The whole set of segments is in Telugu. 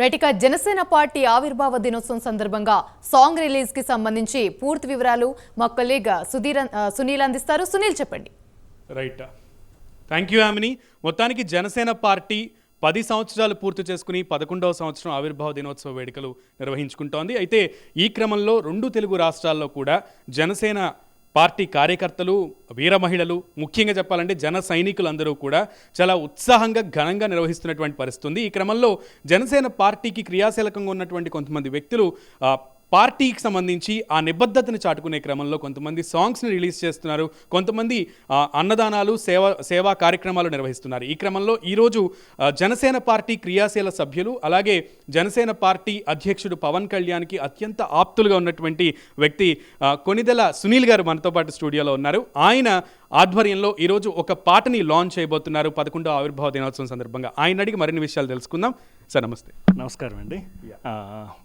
రైట్ ఇక జనసేన పార్టీ ఆవిర్భావ దినోత్సవం సందర్భంగా సాంగ్ రిలీజ్కి సంబంధించి పూర్తి వివరాలు మా కొలీగ్ సుధీర్ సునీల్ అందిస్తారు. సునీల్ చెప్పండి. రైట్. థ్యాంక్ యూ యామిని మొత్తానికి జనసేన పార్టీ పది సంవత్సరాలు పూర్తి చేసుకుని పదకొండవ సంవత్సరం ఆవిర్భావ దినోత్సవ వేడుకలు నిర్వహించుకుంటోంది. అయితే ఈ క్రమంలో రెండు తెలుగు రాష్ట్రాల్లో కూడా జనసేన పార్టీ కార్యకర్తలు వీర మహిళలు ముఖ్యంగా చెప్పాలంటే జన సైనికులందరూ కూడా చాలా ఉత్సాహంగా ఘనంగా నిర్వహిస్తున్నటువంటి పరిస్థితి ఉంది ఈ క్రమంలో జనసేన పార్టీకి క్రియాశీలకంగా ఉన్నటువంటి కొంతమంది వ్యక్తులు పార్టీకి సంబంధించి ఆ నిబద్ధతను చాటుకునే క్రమంలో కొంతమంది సాంగ్స్ని రిలీజ్ చేస్తున్నారు. కొంతమంది అన్నదానాలు సేవ సేవా కార్యక్రమాలు నిర్వహిస్తున్నారు. ఈ క్రమంలో ఈరోజు జనసేన పార్టీ క్రియాశీల సభ్యులు అలాగే జనసేన పార్టీ అధ్యక్షుడు పవన్ కళ్యాణ్కి అత్యంత ఆప్తులుగా ఉన్నటువంటి వ్యక్తి కొనిదెల సునీల్ గారు మనతో పాటు స్టూడియోలో ఉన్నారు. ఆయన ఆధ్వర్యంలో ఈరోజు ఒక పాటని లాంచ్ చేయబోతున్నారు. పదకొండో ఆవిర్భావ దినోత్సవం సందర్భంగా. ఆయన అడిగి మరిన్ని విషయాలు తెలుసుకుందాం. సార్ నమస్తే. నమస్కారం అండి.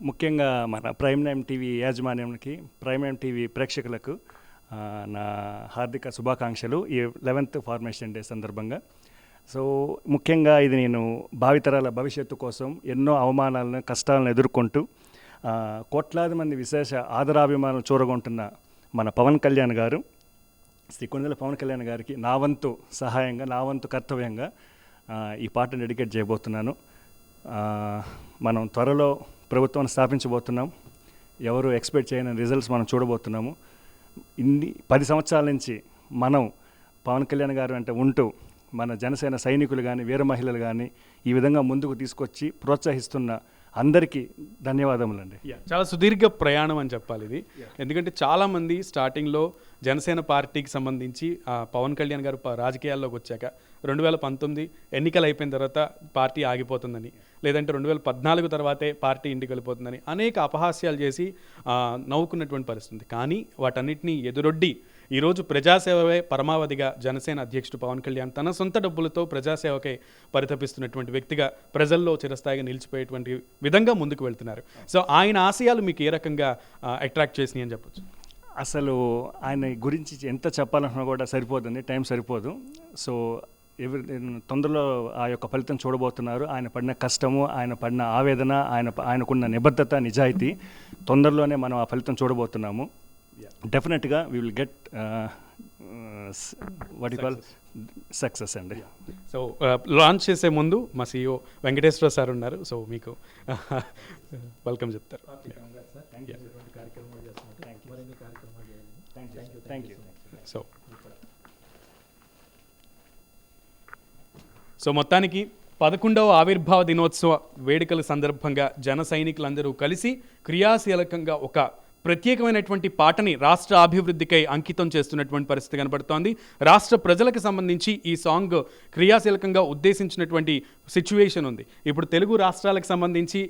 ముఖ్యంగా మన ప్రైమ్ నైమ్ టీవీ యాజమాన్యానికి ప్రైమ్ నైమ్ టీవీ ప్రేక్షకులకు నా హార్దిక శుభాకాంక్షలు ఈ లెవెన్త్ ఫార్మేషన్ డే సందర్భంగా. సో ముఖ్యంగా ఇది నేను భావితరాల భవిష్యత్తు కోసం ఎన్నో అవమానాలను కష్టాలను ఎదుర్కొంటూ కోట్లాది మంది విశేష ఆదరాభిమానాలు చూరగొంటున్న మన పవన్ కళ్యాణ్ గారు శ్రీ కొండల పవన్ కళ్యాణ్ గారికి నా వంతు సహాయంగా నా వంతు కర్తవ్యంగా ఈ పాటను డెడికేట్ చేయబోతున్నాను. మనం త్వరలో ప్రభుత్వాన్ని స్థాపించబోతున్నాం. ఎవరు ఎక్స్పెక్ట్ చేయని రిజల్ట్స్ మనం చూడబోతున్నాము. ఇన్ని పది సంవత్సరాల నుంచి మనం పవన్ కళ్యాణ్ గారు అంటే ఉంటూ మన జనసేన సైనికులు కానీ వీర మహిళలు కానీ ఈ విధంగా ముందుకు తీసుకొచ్చి ప్రోత్సహిస్తున్న అందరికీ ధన్యవాదములండి. చాలా సుదీర్ఘ ప్రయాణం అని చెప్పాలి ఇది. ఎందుకంటే చాలా మంది స్టార్టింగ్లో జనసేన పార్టీకి సంబంధించి పవన్ కళ్యాణ్ గారు రాజకీయాల్లోకి వచ్చాక రెండు వేల పంతొమ్మిది ఎన్నికలు అయిపోయిన తర్వాత పార్టీ ఆగిపోతుందని లేదంటే రెండు వేల పద్నాలుగు తర్వాతే పార్టీ ఇంటికి వెళ్ళిపోతుందని అనేక అపహాస్యాలు చేసి నవ్వుకున్నటువంటి పరిస్థితి. కానీ వాటన్నిటిని ఎదురొడ్డి ఈరోజు ప్రజాసేవే పరమావధిగా జనసేన అధ్యక్షుడు పవన్ కళ్యాణ్ తన సొంత డబ్బులతో ప్రజాసేవకై పరితపిస్తున్నటువంటి వ్యక్తిగా ప్రజల్లో చిరస్థాయిగా నిలిచిపోయేటువంటి విధంగా ముందుకు వెళ్తున్నారు. సో ఆయన ఆశయాలు మీకు ఏ రకంగా అట్రాక్ట్ చేసినాయి అని చెప్పొచ్చు. అసలు ఆయన గురించి ఎంత చెప్పాలన్నా కూడా సరిపోదండి టైం సరిపోదు. సో ఎవరి తొందరలో ఆ యొక్క ఫలితం చూడబోతున్నారు. ఆయన పడిన కష్టము ఆయన పడిన ఆవేదన ఆయన ఆయనకున్న నిబద్ధత నిజాయితీ తొందరలోనే మనం ఆ ఫలితం చూడబోతున్నాము. డెఫినెట్గా we will get what call success అండి సో లాంచ్ చేసే ముందు మా సీఈఓ వెంకటేశ్వర సార్ ఉన్నారు. సో మీకు వెల్కమ్ చెప్తారు. సో సో మొత్తానికి పదకొండవ ఆవిర్భావ దినోత్సవ వేడుకల సందర్భంగా జన సైనికులందరూ కలిసి క్రియాశీలకంగా ఒక ప్రత్యేకమైనటువంటి పాటని రాష్ట్ర అభివృద్ధికై అంకితం చేస్తున్నటువంటి పరిస్థితి కనబడుతోంది. రాష్ట్ర ప్రజలకు సంబంధించి ఈ సాంగ్ క్రియాశీలకంగా ఉద్దేశించినటువంటి సిచ్యువేషన్ ఉంది. ఇప్పుడు తెలుగు రాష్ట్రాలకు సంబంధించి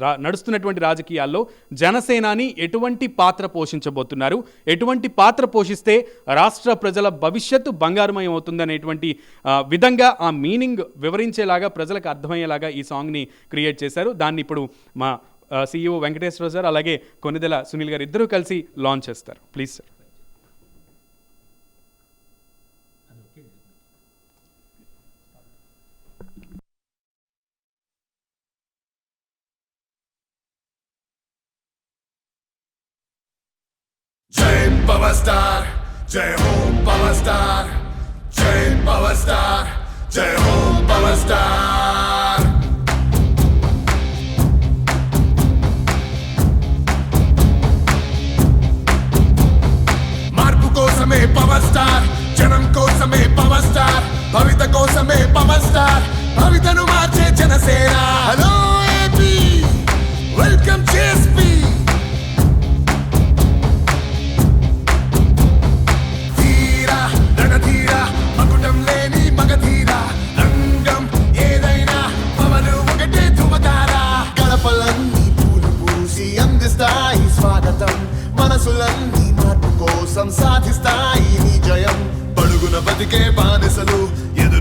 రా నడుస్తున్నటువంటి రాజకీయాల్లో జనసేనాని ఎటువంటి పాత్ర పోషించబోతున్నారు? ఎటువంటి పాత్ర పోషిస్తే రాష్ట్ర ప్రజల భవిష్యత్తు బంగారుమయం అవుతుంది అనేటువంటి విధంగా ఆ మీనింగ్ వివరించేలాగా ప్రజలకు అర్థమయ్యేలాగా ఈ సాంగ్ని క్రియేట్ చేశారు. దాన్ని ఇప్పుడు మా సీఈఓ వెంకటేశ్వర సార్ అలాగే కొన్నిదెల సునీల్ గారు ఇద్దరూ కలిసి లాంచ్ చేస్తారు. ప్లీజ్ సార్ పవర్ స్టార్ జై హోం పవర్ స్టార్ జై పవర్ స్టార్ జై పవర్ స్టార్ స్టార్ భవితను మార్చే జనసేన. హలో ఏపీ వెల్కమ్ చేస్పీ మకుటం లేని మగధీర. రంగం ఏదైనా పవను ఒకటే ధృవతార గడపలన్నీ పూలు పూసి అందిస్తాయి స్వాగతం. మనసులన్నీ మార్పు కోసం సాధిస్తాయి నీ జయం పడుగున బతికే బానిసలు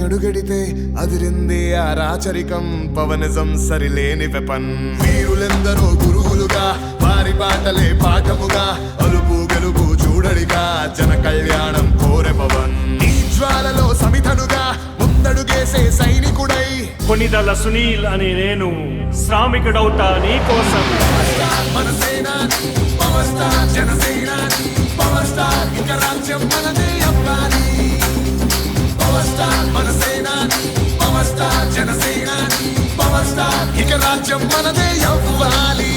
అడుగడితే అదిరింది ఆ రాచరికం. పవనిజం సరిలేని వెపన్. వీరులెందరో గురువులుగా వారి పాటలే పాఠముగా అలుపు గెలుపు చూడడిగా జన కళ్యాణం కోరె పవన్. జ్వాలలో సమితనుగా ముందడుగేసే సైనికుడై. కొనిదల సునీల్ అని నేను శ్రామికుడవుతా నీ కోసం. జనసేనా సేనాని స్టార్ జనసేనాని పవర్ స్టార్ ఇక రాజ్యం మనదే అబ్బాని స్టార్ మన సేనాని పవర్ స్టార్ జనసేనాని పవర్ స్టార్ ఇక రాజ్యం మనదే అవ్వాలి.